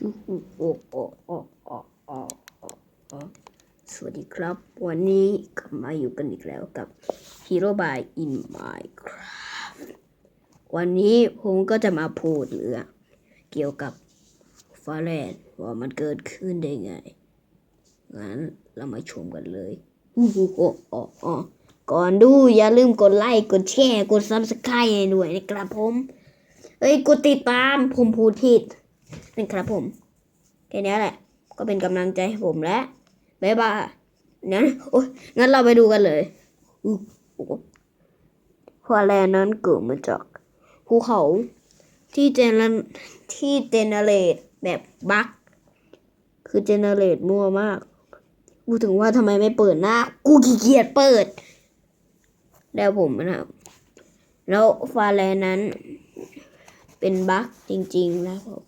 สวัสดีครับ วันนี้กลับมาอยู่กันอีกแล้วกับ Hero by in Minecraft วันนี้ผมก็จะมาพูดเรื่องเกี่ยวกับฟาแลนว่ามันเกิดขึ้นได้ไง งั้นเรามาชมกันเลยอ้โหโอ้โหโอ้โหก่อนดูอย่าลืมกดไลค์ กดแชร์ กด Subscribe ให้ด้วยนะครับผมเอ้ย กดติดตามผมพูดผิด นะครับผมแค่นี้แหละ ก็เป็นกำลังใจให้ผมแล้วบ๊ายบายงั้นโอ้ยงั้นเราไปดูกันเลยอู้หูฟาแลนด์นั้นเกิดมาจากภูเขาที่เจนที่เจเนเรตแบบบั๊กคือเจเนเรตมั่วมากพูดถึงว่าทำไมไม่เปิดหน้า กูขี้เกียจเปิด แล้วผมนะครับ แล้วฟาแลย์นั้นเป็นบั๊กจริงๆนะครับ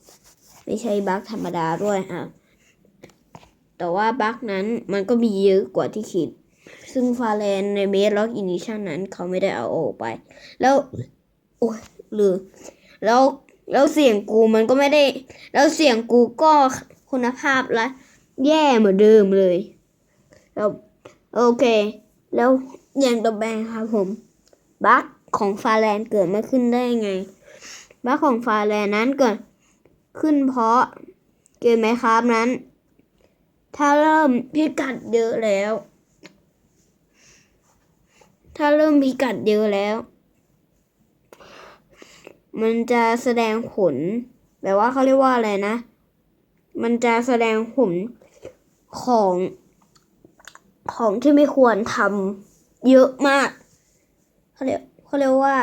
ไม่ใช่บั๊กธรรมดาด้วยอะแต่ว่าบั๊กนั้นมันก็มีเยอะกว่าที่คิด ซึ่งฟาแลนในเบสล็อกอินิชันนั้นเขาไม่ได้เอาออกไป แล้วโอ้ยหรือแล้วแล้วเสียงกูมันก็ไม่ได้ แล้วเสียงกูก็คุณภาพละ แย่เหมือนเดิมเลยแล้วโอเค แล้วอย่างต่อไปครับผมบั๊กของฟาแลนเกิดมาขึ้นได้ไงบั๊กของฟาแลนนั้นเกิด ขึ้นเพราะเกมไหมครับนั้น ถ้าเริ่มพิกัดเยอะแล้ว ถ้าเริ่มพิกัดเยอะแล้ว มันจะแสดงผลแบบว่าเขาเรียกว่าอะไรนะ มันจะแสดงผลของ ของที่ไม่ควรทำเยอะมากเขาเรียกเขาเรียกว่า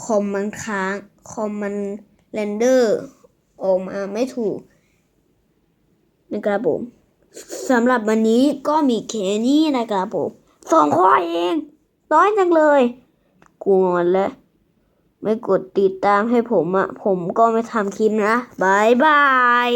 คอมมันค้าง คอมมันเรนเดอร์ ออกมาไม่ถูกนะครับผมสำหรับวันนี้ก็มีแค่นี้นะครับผมสองข้อเองน้อยจังเลยกลัวแล้วไม่กดติดตามให้ผมอะ่ะผมก็ไม่ทำคลิปนะบายบาย